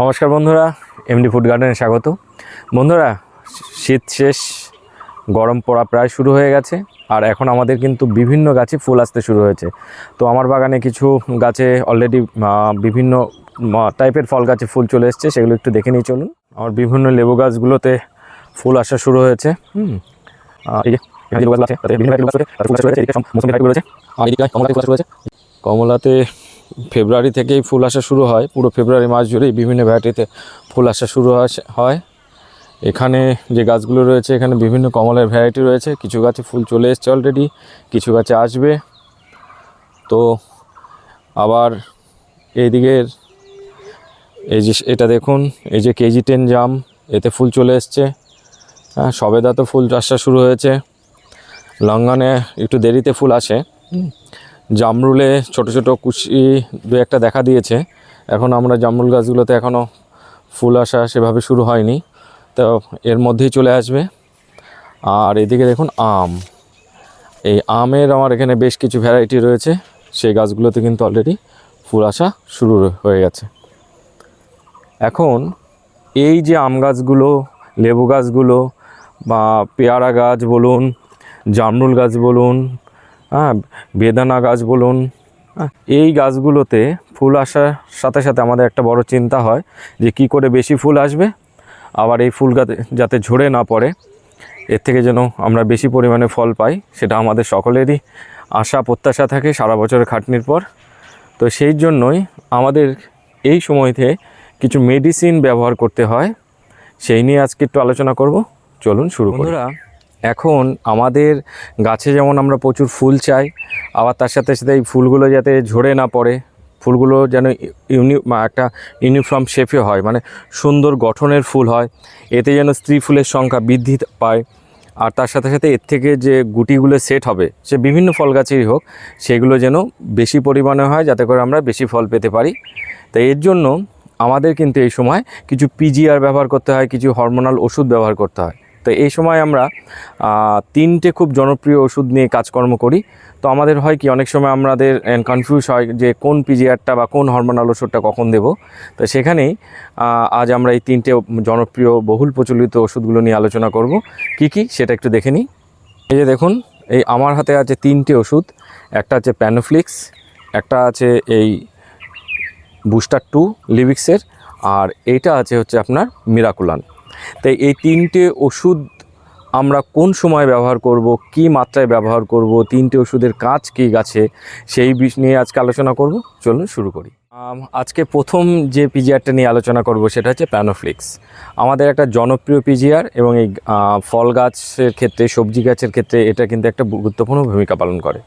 নমস্কার বন্ধুরা MD food গার্ডেনে স্বাগত। বন্ধুরা, শীত শেষ, গরম পড়া প্রায় শুরু হয়ে গেছে, আর এখন আমাদের কিন্তু বিভিন্ন গাছে ফুল আসতে শুরু হয়েছে। তো আমার বাগানে কিছু গাছে অলরেডি বিভিন্ন টাইপের ফল গাছে ফুল চলে এসছে, সেগুলো একটু দেখে নিয়ে চলুন। আমার বিভিন্ন লেবু গাছগুলোতে ফুল আসা শুরু হয়েছে, হুম। কমলাতে ফেব্রুয়ারি থেকেই ফুল আসা শুরু হয়। পুরো ফেব্রুয়ারি মাস জুড়েই বিভিন্ন ভ্যারাইটিতে ফুল আসা শুরু হয়- এখানে যে গাছগুলো রয়েছে, এখানে বিভিন্ন কমলের ভ্যারাইটি রয়েছে। কিছু গাছে ফুল চলে এসছে অলরেডি কিছু গাছে আসবে। তো আবার এইদিকের এই যে এটা দেখুন, এই যে কেজি টেন জাম, এতে ফুল চলে এসছে। হ্যাঁ সবেদা তো ফুল আসা শুরু হয়েছে। লঙ্ঘনে একটু দেরিতে ফুল আসে। জামরুলে ছোট ছোট কুশি দু একটা দেখা দিয়েছে। এখন আমরা জামরুল গাছগুলোতে এখনও ফুল আসা সেভাবে শুরু হয়নি। তো এর মধ্যেই চলে আসবে। আর এদিকে দেখুন আম। এই আমের আমার এখানে বেশ কিছু ভ্যারাইটি রয়েছে। সেই গাছগুলোতে কিন্তু অলরেডি ফুল আসা শুরু হয়ে গেছে। এখন এই যে আম গাছগুলো, লেবু গাছগুলো বা পেয়ারা গাছ বলুন, জামরুল গাছ বলুন হ্যাঁ বেদানা গাছ বলুন এই গাছগুলোতে ফুল আসার সাথে সাথে আমাদের একটা বড় চিন্তা হয় যে কি করে বেশি ফুল আসবে, আবার এই ফুল গাছ যাতে ঝরে না পড়ে, এর থেকে যেন আমরা বেশি পরিমাণে ফল পাই, সেটা আমাদের সকলেরই আশা প্রত্যাশা থাকে সারা বছরের খাটনির পর। তো সেই জন্যই আমাদের এই সময়তে কিছু মেডিসিন ব্যবহার করতে হয়, সেই নিয়ে আজকে একটু আলোচনা করব। চলুন শুরু বন্ধুরা এখন আমাদের গাছে যেমন আমরা প্রচুর ফুল চাই, আবার তার সাথে সাথে এই ফুলগুলো যাতে ঝরে না পড়ে, ফুলগুলো যেন ইউনি একটা ইউনিফর্ম শেপে হয় মানে সুন্দর গঠনের ফুল হয়, এতে যেন স্ত্রী ফুলের সংখ্যা বৃদ্ধি পায়, আর তার সাথে সাথে এর থেকে যে গুটিগুলো সেট হবে, সে বিভিন্ন ফল গাছেরই হোক, সেগুলো যেন বেশি পরিমাণে হয়, যাতে করে আমরা বেশি ফল পেতে পারি। তো এর জন্য আমাদের কিন্তু এই সময় কিছু পিজিআর ব্যবহার করতে হয়, কিছু হরমোনাল ওষুধ ব্যবহার করতে হয়। তো এই সময় আমরা তিনটে খুব জনপ্রিয় ওষুধ নিয়ে কাজকর্ম করি। তো আমাদের হয় কি, অনেক সময় আমাদের কনফিউজ হয় যে কোন পিজিআরটা বা কোন হরমোনাল ওষুধটা কখন দেব। তো সেখানেই আজ আমরা এই তিনটে জনপ্রিয়, বহুল প্রচলিত ওষুধগুলো নিয়ে আলোচনা করব। কি কি, সেটা একটু দেখে নিই। এই যে দেখুন, এই আমার হাতে আছে তিনটে ওষুধ। একটা আছে প্যানোফ্লিক্স একটা আছে এই বুস্টার টু লিভিক্সের আর এইটা আছে হচ্ছে আপনার মিরাকুলান তাই এই তিনটে ওষুধ আমরা কোন সময় ব্যবহার করব, কি মাত্রায় ব্যবহার করব, তিনটে ওষুধের কাজ কী গাছে সেই বিষয় নিয়ে আজকে আলোচনা করব। চলুন শুরু করি। আজকে প্রথম যে পিজিআরটা নিয়ে আলোচনা করব সেটা হচ্ছে প্যানোফ্লিক্স আমাদের একটা জনপ্রিয় পিজিআর এবং এই ফল গাছের ক্ষেত্রে, সবজি গাছের ক্ষেত্রে এটা কিন্তু একটা গুরুত্বপূর্ণ ভূমিকা পালন করে।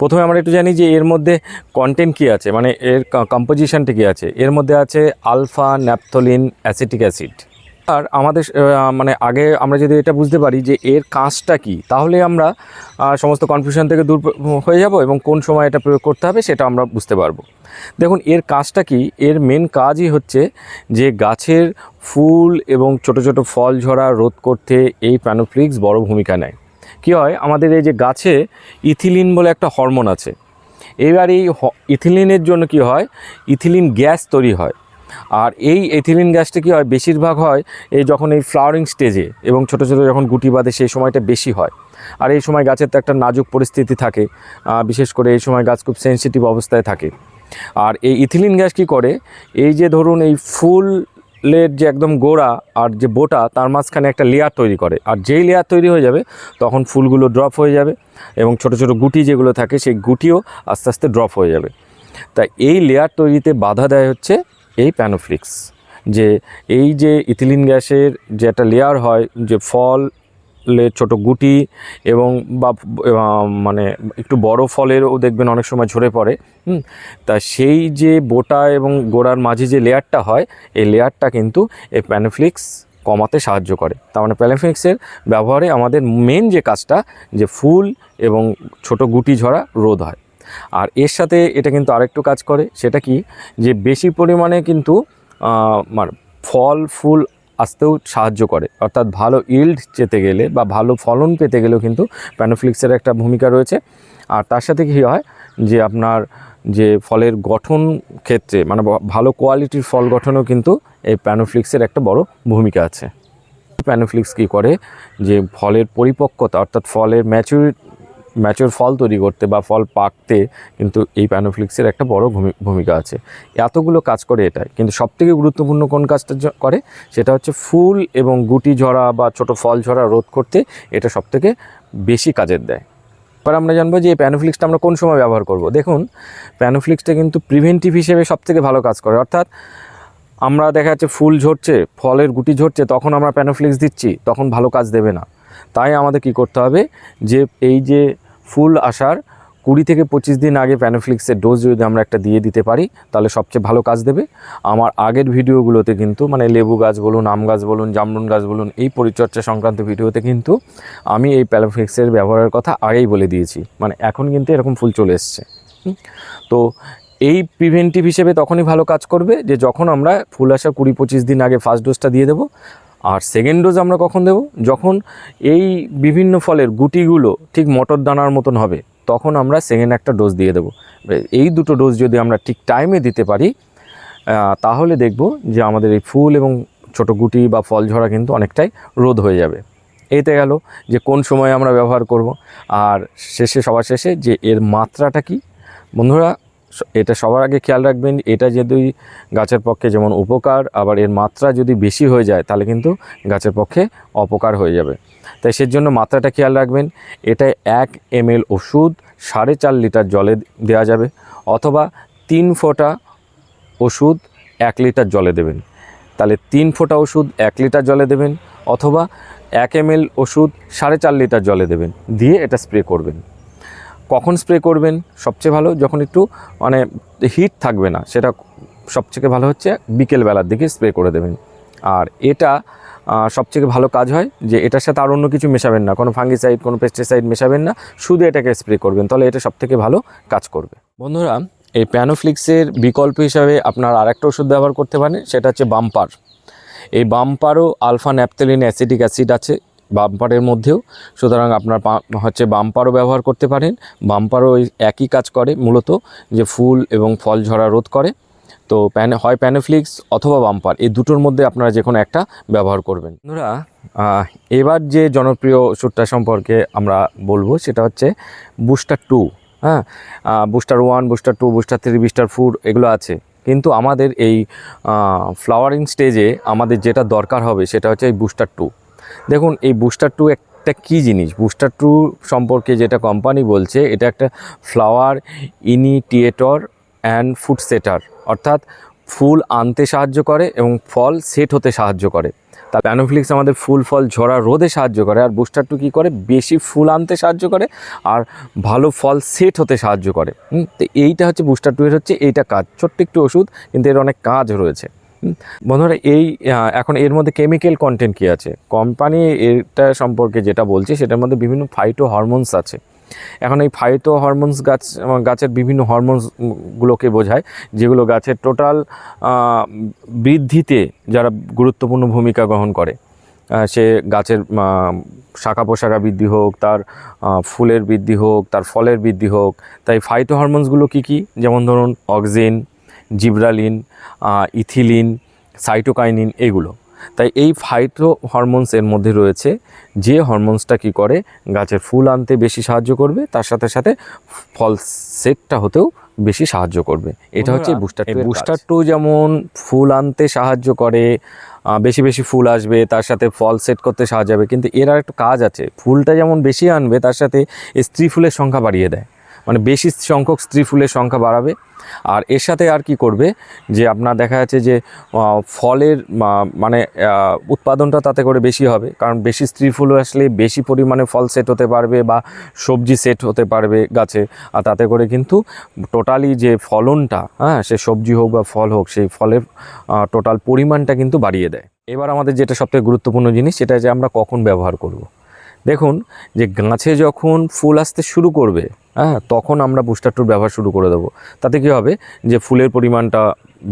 প্রথমে আমরা একটু জানি যে এর মধ্যে কন্টেন্ট কী আছে মানে এর কম্পোজিশনটা কী আছে? এর মধ্যে আছে আলফা ন্যাপথলিন অ্যাসিটিক অ্যাসিড আর আমাদের মানে আগে আমরা যদি এটা বুঝতে পারি যে এর কাজটা কি, তাহলে আমরা সমস্ত কনফিউশন থেকে দূর হয়ে যাব এবং কোন সময় এটা প্রয়োগ করতে হবে সেটা আমরা বুঝতে পারব। দেখুন, এর কাজটা কি? এর মেন কাজই হচ্ছে যে গাছের ফুল এবং ছোট ছোট ফল ঝরা রোধ করতে এই প্যানোফ্লিক্স বড় ভূমিকা নেয়। কী হয়? আমাদের এই যে গাছে ইথিলিন বলে একটা হরমোন আছে। এবার এই ইথিলিনের জন্য কি হয়? ইথিলিন গ্যাস তৈরি হয়। আর এই এথিলিন গ্যাসটা কী হয়? বেশিরভাগ হয় এই যখন এই ফ্লাওয়ারিং স্টেজে এবং ছোটো ছোটো যখন গুটি বাঁধে সেই সময়টা বেশি হয়। আর এই সময় গাছের তো একটা নাজুক পরিস্থিতি থাকে বিশেষ করে এই সময় গাছ খুব সেনসিটিভ অবস্থায় থাকে। আর এই ইথিলিন গ্যাস কী করে? এই যে ধরুন এই ফুলের যে একদম গোড়া আর যে বোটা, তার মাঝখানে একটা লেয়ার তৈরি করে। আর যেই লেয়ার তৈরি হয়ে যাবে, তখন ফুলগুলো ড্রপ হয়ে যাবে এবং ছোট ছোট গুটি যেগুলো থাকে, সেই গুটিও আস্তে আস্তে ড্রপ হয়ে যাবে। তাই এই লেয়ার তৈরিতে বাধা দেয় হচ্ছে এই প্যানোফ্লিক্স যে এই যে ইথিলিন গ্যাসের যে একটা লেয়ার হয়, যে ফল ছোট গুটি এবং বা মানে একটু বড় ফলেরও দেখবেন অনেক সময় ঝরে পড়ে তা সেই যে বোটা এবং গোড়ার মাঝে যে লেয়ারটা হয়, এই লেয়ারটা কিন্তু এই প্যানোফ্লিক্স কমাতে সাহায্য করে। তার মানে প্যানোফ্লিক্সের ব্যবহারে আমাদের মেন যে কাজটা, যে ফুল এবং ছোট গুটি ঝরা রোধ হয়। আর এর সাথে এটা কিন্তু আরেকটু কাজ করে, সেটা কি? যে বেশি পরিমাণে কিন্তু মানে ফল, ফুল আসতেও সাহায্য করে। অর্থাৎ ভালো ইল্ড যেতে গেলে বা ভালো ফলন পেতে গেলেও কিন্তু প্যানোফ্লিক্সের একটা ভূমিকা রয়েছে। আর তার সাথে কী হয়? যে আপনার যে ফলের গঠন ক্ষেত্রে মানে ভালো কোয়ালিটির ফল গঠনেও কিন্তু এই প্যানোফ্লিক্সের একটা বড় ভূমিকা আছে। প্যানোফ্লিক্স কী করে? যে ফলের পরিপক্কতা, অর্থাৎ ফলের ম্যাচুর ম্যাচুর ফল তৈরি করতে বা ফল পাকতে কিন্তু এই প্যানোফ্লিক্সের একটা বড় ভূমি- ভূমিকা আছে। এতগুলো কাজ করে এটাই কিন্তু সবথেকে গুরুত্বপূর্ণ কোন কাজটা করে? সেটা হচ্ছে ফুল এবং গুটি ঝরা বা ছোট ফল ঝরা রোধ করতে এটা সবথেকে বেশি কাজের দেয়। এবার আমরা জানব যে এই প্যানোফ্লিক্সটা আমরা কোন সময় ব্যবহার করব? দেখুন প্যানোফ্লিক্সটা কিন্তু প্রিভেন্টিভ হিসেবে সবথেকে ভালো কাজ করে। অর্থাৎ আমরা দেখা যাচ্ছে ফুল ঝরছে, ফলের গুটি ঝরছে, তখন আমরা প্যানোফ্লিক্স দিচ্ছি, তখন ভালো কাজ দেবে না। তাই আমাদের কি করতে হবে যে এই যে ফুল আসার কুড়ি থেকে পঁচিশ দিন আগে প্যানোফ্লিক্সের ডোজ যদি আমরা একটা দিয়ে দিতে পারি, তাহলে সবচেয়ে ভালো কাজ দেবে। আমার আগের ভিডিওগুলোতে কিন্তু মানে লেবু গাছ বলুন, আম গাছ বলুন জামরুন গাছ বলুন, এই পরিচর্যা সংক্রান্ত ভিডিওতে কিন্তু আমি এই প্যানোফ্লিক্সের ব্যবহারের কথা আগেই বলে দিয়েছি। মানে এখন কিন্তু এরকম ফুল চলে এসছে। তো এই প্রিভেন্টিভ হিসেবে তখনই ভালো কাজ করবে যে যখন আমরা ফুল আসা কুড়ি পঁচিশ দিন আগে ফার্স্ট ডোজটা দিয়ে দেবো আর সেকেন্ড ডোজ আমরা কখন দেব? যখন এই বিভিন্ন ফলের গুটিগুলো ঠিক মটর দানার মতন হবে, তখন আমরা সেকেন্ড একটা ডোজ দিয়ে দেবো। এই দুটো ডোজ যদি আমরা ঠিক টাইমে দিতে পারি তাহলে দেখব যে আমাদের এই ফুল এবং ছোট গুটি বা ফল ঝরা কিন্তু অনেকটাই রোধ হয়ে যাবে। এতে গেল যে কোন সময় আমরা ব্যবহার করব, আর শেষে সবার শেষে যে এর মাত্রাটা কি? বন্ধুরা এটা সবার আগে খেয়াল রাখবেন, এটা যদি গাছের পক্ষে যেমন উপকার, আবার এর মাত্রা যদি বেশি হয়ে যায়, তাহলে কিন্তু গাছের পক্ষে অপকার হয়ে যাবে। তাই সের জন্য মাত্রাটা খেয়াল রাখবেন, এটা এক এম ওষুধ সাড়ে চার লিটার জলে দেওয়া যাবে, অথবা তিন ফোঁটা ওষুধ এক লিটার জলে দেবেন। তাহলে তিন ফোঁটা ওষুধ এক লিটার জলে দেবেন, অথবা এক এম ওষুধ সাড়ে চার লিটার জলে দেবেন, দিয়ে এটা স্প্রে করবেন। কখন স্প্রে করবেন? সবচেয়ে ভালো যখন একটু মানে হিট থাকবে না, সেটা সবথেকে ভালো হচ্ছে বিকেলবেলার দিকে স্প্রে করে দেবেন। আর এটা সবথেকে ভালো কাজ হয় যে এটার সাথে আর অন্য কিছু মেশাবেন না, কোনো ফাঙ্গিসাইড কোনো পেস্টিসাইড মেশাবেন না, শুধু এটাকে স্প্রে করবেন, তাহলে এটা সবথেকে ভালো কাজ করবে। বন্ধুরা, এই প্যানোফ্লিক্সের বিকল্প হিসাবে আপনার আরেকটা ওষুধ ব্যবহার করতে পারেন, সেটা হচ্ছে বাম্পার এই বাম্পারও আলফা ন্যাপথেলিন অ্যাসিডিক অ্যাসিড আছে বাম্পারের মধ্যেও। সুতরাং আপনার হচ্ছে বাম্পারও ব্যবহার করতে পারেন, বাম্পারও একই কাজ করে মূলত, যে ফুল এবং ফল ঝরা রোধ করে। তো প্যান হয় প্যানোফ্লিক্স অথবা বাম্পার, এই দুটোর মধ্যে আপনারা যে কোনো একটা ব্যবহার করবেন। বন্ধুরা এবার যে জনপ্রিয় ওষুধটা সম্পর্কে আমরা বলব, সেটা হচ্ছে বুস্টার টু। হ্যাঁ booster one, booster two, booster three, booster four এগুলো আছে। কিন্তু আমাদের এই ফ্লাওয়ারিং স্টেজে আমাদের যেটা দরকার হবে, সেটা হচ্ছে এই বুস্টার টু। দেখুন, এই বুস্টার টু একটা কী জিনিস? বুস্টার টু সম্পর্কে যেটা কোম্পানি বলছে, এটা একটা ফ্লাওয়ার ইনিটিয়েটর অ্যান্ড ফুড সেটার অর্থাৎ ফুল আনতে সাহায্য করে এবং ফল সেট হতে সাহায্য করে। তা প্যানোফ্লিক্স আমাদের ফুল, ফল, ঝরা, রোদে সাহায্য করে, আর বুস্টার টু কী করে? বেশি ফুল আনতে সাহায্য করে, আর ভালো ফল সেট হতে সাহায্য করে। তো এইটা হচ্ছে বুস্টার টু এর হচ্ছে এইটা কাজ। ছোট্ট একটু ওষুধ, কিন্তু এর অনেক কাজ রয়েছে। বন্ধুরা, এই এখন এর মধ্যে কেমিক্যাল কন্টেন্ট কী আছে? কোম্পানি এটা সম্পর্কে যেটা বলছে, সেটার মধ্যে বিভিন্ন ফাইটো হরমোনস আছে। এখন এই ফাইটো হরমোনস গাছ গাছের বিভিন্ন হরমোনসগুলোকে বোঝায়, যেগুলো গাছের টোটাল বৃদ্ধিতে যারা গুরুত্বপূর্ণ ভূমিকা গ্রহণ করে। সে গাছের শাখা পোশাখা বৃদ্ধি হোক, তার ফুলের বৃদ্ধি হোক, তার ফলের বৃদ্ধি হোক, তাই ফাইটো হরমোনসগুলো কী কী? যেমন ধরুন অক্সিন জিব্রালিন ইথিলিন সাইটোকাইনিন এগুলো। তাই এই ফাইটো হরমোনস এর মধ্যে রয়েছে যে হরমোনসটা কি করে গাছের ফুল আনতে বেশি সাহায্য করবে তার সাথে সাথে ফল সেটটা হতেও বেশি সাহায্য করবে। এটা হচ্ছে বুস্টার টু বুস্টার টু যেমন ফুল আনতে সাহায্য করে বেশি বেশি ফুল আসবে তার সাথে ফল সেট করতে সাহায্য হবে কিন্তু এর আর একটা কাজ আছে। ফুলটা যেমন বেশি আনবে তার সাথে স্ত্রী ফুলের সংখ্যা বাড়িয়ে দেয়। মানে বেশি সংখ্যক স্ত্রী ফুলের সংখ্যা বাড়াবে। আর এর সাথে আর কি করবে যে আপনার দেখা যাচ্ছে যে ফলের মানে উৎপাদনটা তাতে করে বেশি হবে। কারণ বেশি স্ত্রী ফুল আসলে বেশি পরিমাণে ফল সেট হতে পারবে বা সবজি সেট হতে পারবে গাছে। আর তাতে করে কিন্তু টোটালি যে ফলনটা হ্যাঁ সে সবজি হোক বা ফল হোক, সেই ফলের টোটাল পরিমাণটা কিন্তু বাড়িয়ে দেয়। এবার আমাদের যেটা সবথেকে গুরুত্বপূর্ণ জিনিস, সেটা যে আমরা কখন ব্যবহার করব। দেখুন, যে গাছে যখন ফুল আসতে শুরু করবে হ্যাঁ তখন আমরা বুস্টার টুর ব্যবহার শুরু করে দেবো। তাতে কী হবে? যে ফুলের পরিমাণটা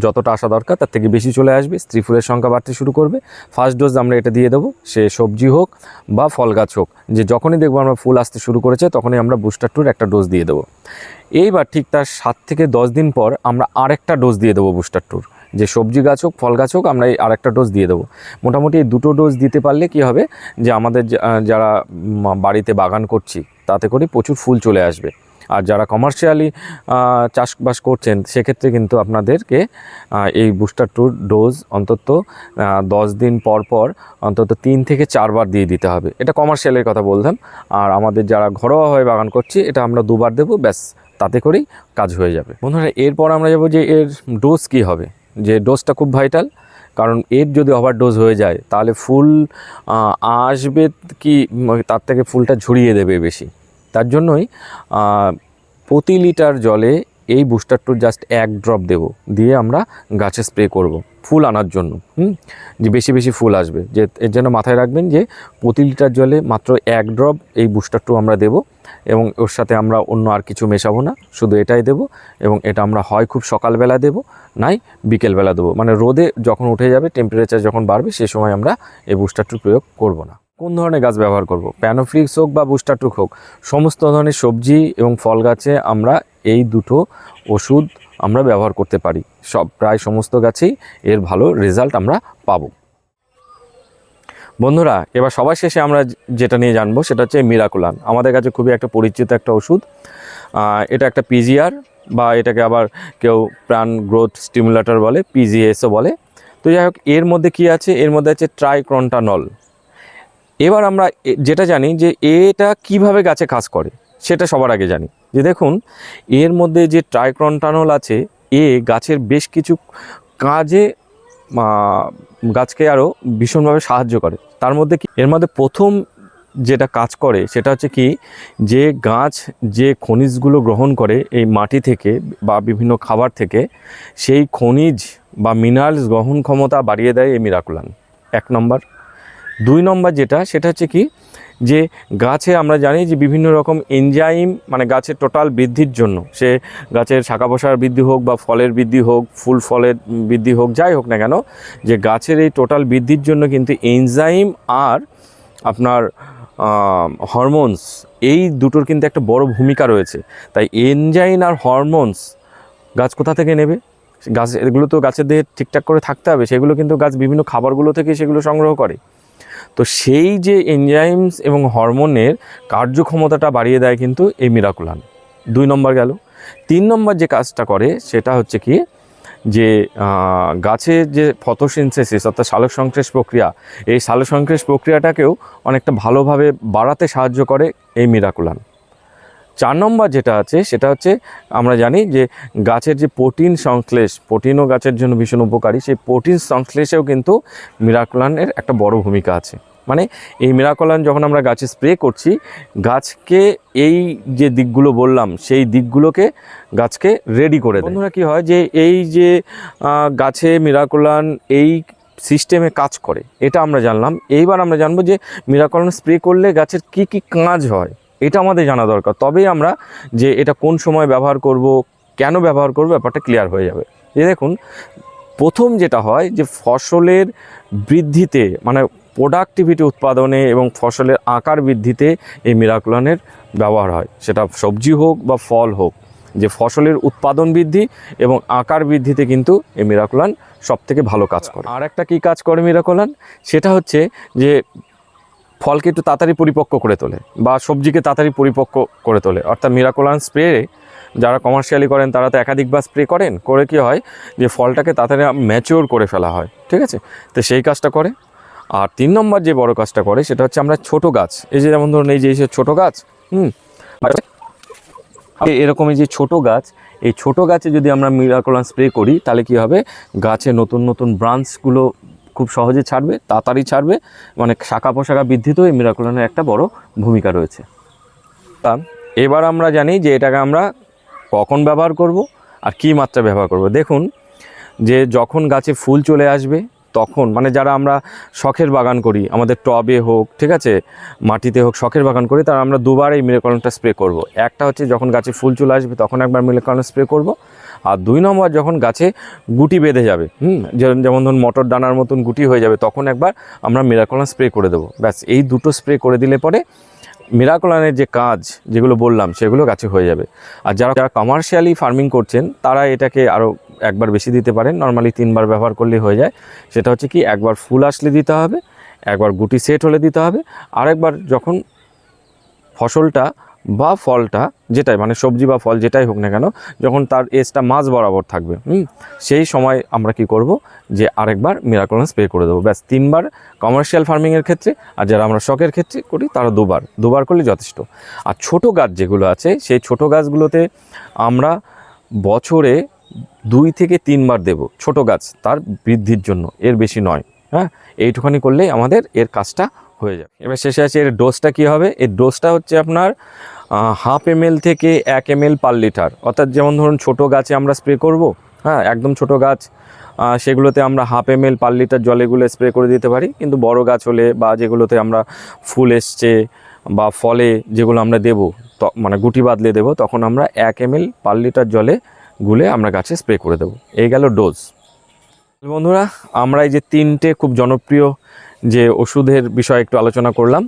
যতটা আসা দরকার, তার থেকে বেশি চলে আসবে, স্ত্রী ফুলের সংখ্যা বাড়তে শুরু করবে। ফার্স্ট ডোজ আমরা এটা দিয়ে দেবো, সে সবজি হোক বা ফল গাছ হোক, যে যখনই দেখব আমরা ফুল আসতে শুরু করেছে, তখনই আমরা বুস্টার টুর একটা ডোজ দিয়ে দেবো। এইবার ঠিক তার সাত থেকে দশ দিন পর আমরা আরেকটা ডোজ দিয়ে দেবো বুস্টার টুর যে সবজি গাছ হোক, ফল গাছ হোক, আমরা এই আরেকটা ডোজ দিয়ে দেবো। মোটামুটি এই দুটো ডোজ দিতে পারলে কি হবে? যে আমাদের যারা বাড়িতে বাগান করছি, তাতে করে প্রচুর ফুল চলে আসবে। আর যারা কমার্শিয়ালি চাষবাস করছেন, সেক্ষেত্রে কিন্তু আপনাদেরকে এই বুস্টার টুর ডোজ অন্তত দশ দিন পর পর অন্তত তিন থেকে চারবার দিয়ে দিতে হবে। এটা কমার্শিয়ালের কথা বললাম। আর আমাদের যারা ঘরোয়া হয়ে বাগান করছি, এটা আমরা দুবার দেবো, ব্যাস, তাতে করেই কাজ হয়ে যাবে। বন্ধুরা, এরপর আমরা যাব যে এর ডোজ কি হবে। যে ডোজটা খুব ভাইটাল কারণ এর যদি ওভার ডোজ হয়ে যায়, তাহলে ফুল আসবে কি তার থেকে ফুলটা ঝরিয়ে দেবে বেশি। তার জন্যই প্রতি লিটার জলে এই বুস্টার টুর জাস্ট এক ড্রপ দেব। দিয়ে আমরা গাছে স্প্রে করব ফুল আনার জন্য, হুম? যে বেশি বেশি ফুল আসবে। যে এর জন্য মাথায় রাখবেন যে প্রতি লিটার জলে মাত্র এক ড্রপ এই বুস্টার টু আমরা দেব এবং ওর সাথে আমরা অন্য আর কিছু মেশাবো না, শুধু এটাই দেব এবং এটা আমরা হয় খুব সকালবেলা দেব, নাই বিকেলবেলা দেবো। মানে রোদে যখন উঠে যাবে টেম্পারেচার যখন বাড়বে, সে সময় আমরা এই বুস্টার টু প্রয়োগ করব না। কোন ধরনের গাছ ব্যবহার করব? প্যানোফ্লিক্স হোক বা বুস্টার টুক হোক, সমস্ত ধরনের সবজি এবং ফল গাছে আমরা এই দুটো ওষুধ আমরা ব্যবহার করতে পারি। সব, প্রায় সমস্ত গাছেই এর ভালো রেজাল্ট আমরা পাবো। বন্ধুরা, এবার সবার শেষে আমরা যেটা নিয়ে জানব সেটা হচ্ছে মিরাকুলান আমাদের কাছে খুবই একটা পরিচিত একটা ওষুধ। এটা একটা পিজিআর বা এটাকে আবার কেউ প্রাণ গ্রোথ স্টিমুলেটর বলে পিজিএসও বলে। তো যাই হোক, এর মধ্যে কি আছে? এর মধ্যে আছে ট্রাইক্রন্টানল এবার আমরা যেটা জানি যে এটা কীভাবে গাছে কাজ করে, সেটা সবার আগে জানি। যে দেখুন, এর মধ্যে যে ট্রাইক্রন্টানল আছে, এ গাছের বেশ কিছু কাজে গাছকে আরও ভীষণভাবে সাহায্য করে। তার মধ্যে কি, এর মধ্যে প্রথম যেটা কাজ করে, সেটা হচ্ছে কি, যে গাছ যে খনিজগুলো গ্রহণ করে এই মাটি থেকে বা বিভিন্ন খাবার থেকে, সেই খনিজ বা মিনারেলস গ্রহণ ক্ষমতা বাড়িয়ে দেয় এই মিরাকুলান এক নম্বর। দুই নম্বর যেটা, সেটা হচ্ছে কি যে গাছে আমরা জানি যে বিভিন্ন রকম এনজাইম মানে গাছের টোটাল বৃদ্ধির জন্য। সে গাছের শাখা প্রসার বৃদ্ধি হোক বা ফলের বৃদ্ধি হোক, ফুল ফলের বৃদ্ধি হোক, যাই হোক না কেন, যে গাছের এই টোটাল বৃদ্ধির জন্য কিন্তু এনজাইম আর আপনার হরমোনস এই দুটোর কিন্তু একটা বড় ভূমিকা রয়েছে। তাই এনজাইম আর হরমোনস গাছ কোথা থেকে নেবে? গাছ, এগুলো তো গাছের দেহে ঠিকঠাক করে থাকতে হবে, সেগুলো কিন্তু গাছ বিভিন্ন খাবারগুলো থেকে সেগুলো সংগ্রহ করে। তো সেই যে এনজাইমস এবং হরমোনের কার্যক্ষমতাটা বাড়িয়ে দেয় কিন্তু এই মিরাকুলান দুই নম্বর গেল। তিন নম্বর যে কাজটা করে, সেটা হচ্ছে কি যে গাছে যে ফটোসিনথেসিস অর্থাৎ সালোক সংশ্লেষ প্রক্রিয়া, এই সালোক সংশ্লেষ প্রক্রিয়াটাকেও অনেকটা ভালোভাবে বাড়াতে সাহায্য করে এই মিরাকুলান চার নম্বর যেটা আছে, সেটা হচ্ছে আমরা জানি যে গাছের যে প্রোটিন সংশ্লেষ, প্রোটিনও গাছের জন্য ভীষণ উপকারী, সেই প্রোটিন সংশ্লেষেও কিন্তু মিরাকুলানের একটা বড় ভূমিকা আছে। মানে এই মিরাকুলান যখন আমরা গাছে স্প্রে করছি, গাছকে এই যে দিকগুলো বললাম, সেই দিকগুলোকে গাছকে রেডি করে বন্ধুরা কী হয় যে এই যে গাছে মিরাকুলান এই সিস্টেমে কাজ করে, এটা আমরা জানলাম। এইবার আমরা জানব যে মিরাকুলান স্প্রে করলে গাছের কি কি কাজ হয়। এটা আমাদের জানা দরকার। তবেই আমরা যে এটা কোন সময় ব্যবহার করব কেন ব্যবহার করব ব্যাপারটা ক্লিয়ার হয়ে যাবে। যে দেখুন প্রথম যেটা হয় যে ফসলের বৃদ্ধিতে মানে প্রোডাক্টিভিটি উৎপাদনে এবং ফসলের আকার বৃদ্ধিতে এই মিরাকুলানের ব্যবহার হয়। সেটা সবজি হোক বা ফল হোক যে ফসলের উৎপাদন বৃদ্ধি এবং আকার বৃদ্ধিতে কিন্তু এই মিরাকুলান সব থেকে ভালো কাজ করে। আর একটা কী কাজ করে মিরাকুলান? সেটা হচ্ছে যে ফলকে একটু তাড়াতাড়ি পরিপক্ক করে তোলে বা সবজিকে তাড়াতাড়ি পরিপক্ক করে তোলে। অর্থাৎ মিরাকুলান স্প্রে যারা কমার্শিয়ালি করেন, তারা তো একাধিকবার স্প্রে করেন, করে কি হয় যে ফলটাকে তাড়াতাড়ি ম্যাচিওর করে ফেলা হয়, ঠিক আছে? তো সেই কাজটা করে। আর তিন নম্বর যে বড় কাজটা করে, সেটা হচ্ছে আমরা ছোট গাছ। এই যে যেমন ধরুন এই যে ছোট গাছ, হুম? এ- এরকম এই যে ছোট গাছ, এই ছোট গাছে যদি আমরা মিরাকুলান স্প্রে করি, তাহলে কি হবে? গাছে নতুন নতুন ব্রাঞ্চগুলো খুব সহজে ছাড়বে, তাড়াতাড়ি ছাড়বে মানে শাখা পোশাখা বৃদ্ধিতেও এই মিরাকুলানের একটা বড় ভূমিকা রয়েছে। তা এবার আমরা জানি যে এটাকে আমরা কখন ব্যবহার করব আর কী মাত্রা ব্যবহার করব। দেখুন, যে যখন গাছে ফুল চলে আসবে, তখন মানে যারা আমরা শখের বাগান করি, আমাদের টবে হোক, ঠিক আছে, মাটিতে হোক, শখের বাগান করি, তারা আমরা দুবার এই মিলেকলনটা স্প্রে করব। একটা হচ্ছে যখন গাছে ফুল চলে আসবে, তখন একবার মিলেকলন স্প্রে করব। আর দুই নম্বর যখন গাছে গুটি বেঁধে যাবে, হুম, যেমন ধরুন মটর দানার মতন গুটি হয়ে যাবে, তখন একবার আমরা মিরাকলান স্প্রে করে দেবো। ব্যাস, এই দুটো স্প্রে করে দিলে পরে মিরাকলানের যে কাজ যেগুলো বললাম, সেগুলো গাছে হয়ে যাবে। আর যারা যারা কমার্শিয়ালি ফার্মিং করছেন, তারা এটাকে আরও একবার বেশি দিতে পারেন। নর্মালি তিনবার ব্যবহার করলে হয়ে যায়। সেটা হচ্ছে কি, একবার ফুল আসলে দিতে হবে, একবার গুটি সেট হলে দিতে হবে, আরেকবার যখন ফসলটা বা ফলটা যেটাই মানে সবজি বা ফল যেটাই হোক না কেন, যখন তার এজটা মাঝ বরাবর থাকবে, হুম, সেই সময় আমরা কি করব যে আরেকবার মিরাকলন স্প্রে করে দেবো। ব্যাস, তিনবার কমার্শিয়াল ফার্মিংয়ের ক্ষেত্রে আর যারা আমরা শখের ক্ষেত্রে করি, তারা দুবার দুবার করলে যথেষ্ট। আর ছোট গাছ যেগুলো আছে, সেই ছোট গাছগুলোতে আমরা বছরে দুই থেকে তিনবার দেব ছোট গাছ, তার বৃদ্ধির জন্য, এর বেশি নয় হ্যাঁ এইটুখানি করলেই আমাদের এর কাজটা হয়ে যাবে। এবার শেষে আছে এর ডোজটা কী হবে? এর ডোজটা হচ্ছে আপনার হাফ এম থেকে এক এম এল পার লিটার অর্থাৎ যেমন ধরুন ছোট গাছে আমরা স্প্রে করব হ্যাঁ একদম ছোট গাছ সেগুলোতে আমরা হাফ এম এল পার লিটার জলে গুলে স্প্রে করে দিতে পারি। কিন্তু বড় গাছ হলে বা যেগুলোতে আমরা ফুল এসছে বা ফলে যেগুলো আমরা দেবো মানে গুটি বাদলে দেবো, তখন আমরা এক এম এল পার লিটার জলে গুলে আমরা গাছে স্প্রে করে দেবো। এই গেল ডোজ বন্ধুরা, আমরা এই যে তিনটে খুব জনপ্রিয় যে ওষুধের বিষয়ে একটু আলোচনা করলাম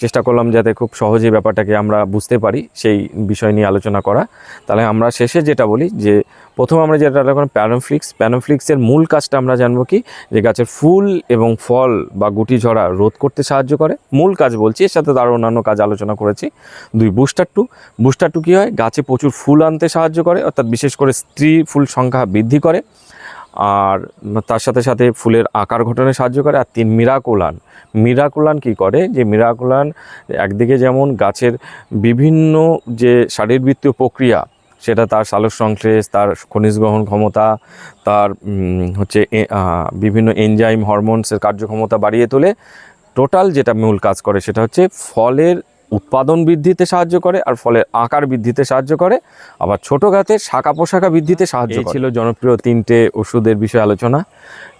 চেষ্টা করলাম যাতে খুব সহজেই ব্যাপারটাকে আমরা বুঝতে পারি সেই বিষয় নিয়ে আলোচনা করা। তাহলে আমরা শেষে যেটা বলি যে, প্রথম আমরা যেটা দেখলাম প্যানোফ্লিক্স প্যানোফ্লিক্সের মূল কাজটা আমরা জানব কি? যে গাছের ফুল এবং ফল বা গুটি ঝরা রোধ করতে সাহায্য করে। মূল কাজ বলছি, এর সাথে তারও অন্যান্য কাজ আলোচনা করেছি। দুই, বুস্টার টু। বুস্টার টু কী হয়? গাছে প্রচুর ফুল আনতে সাহায্য করে, অর্থাৎ বিশেষ করে স্ত্রী ফুল সংখ্যা বৃদ্ধি করে। আর তার সাথে সাথে ফুলের আকার ঘটনে সাহায্য করে, আর তিন মিরাকুলান। মিরাকুলান কি করে? যে মিরাকুলান একদিকে যেমন গাছের বিভিন্ন যে শারীরবৃত্তীয় প্রক্রিয়া, সেটা তার সালোক সংশ্লেষ, তার খনিজ গ্রহণ ক্ষমতা, তার হচ্ছে বিভিন্ন এনজাইম হরমোনসের কার্যক্ষমতা বাড়িয়ে তোলে। টোটাল যেটা মূল কাজ করে সেটা হচ্ছে ফলের উৎপাদন বৃদ্ধিতে সাহায্য করে আর ফলের আকার বৃদ্ধিতে সাহায্য করে আবার ছোট গাছের শাখা পোশাখা বৃদ্ধিতে সাহায্য ছিল জনপ্রিয় তিনটে ওষুধের বিষয়ে আলোচনা।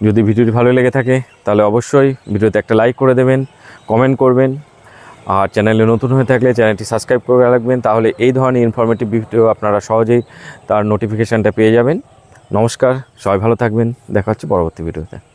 যদি ভিডিওটি ভালো লেগে থাকে তাহলে অবশ্যই ভিডিওতে একটা লাইক করে দেবেন কমেন্ট করবেন। আর চ্যানেলে নতুন হয়ে থাকলে চ্যানেলটি সাবস্ক্রাইব করে রাখবেন তাহলে এই ধরনের ইনফরমেটিভ ভিডিও আপনারা সহজেই তার নোটিফিকেশানটা পেয়ে যাবেন। নমস্কার সবাই ভালো থাকবেন। দেখা হচ্ছে পরবর্তী ভিডিওতে।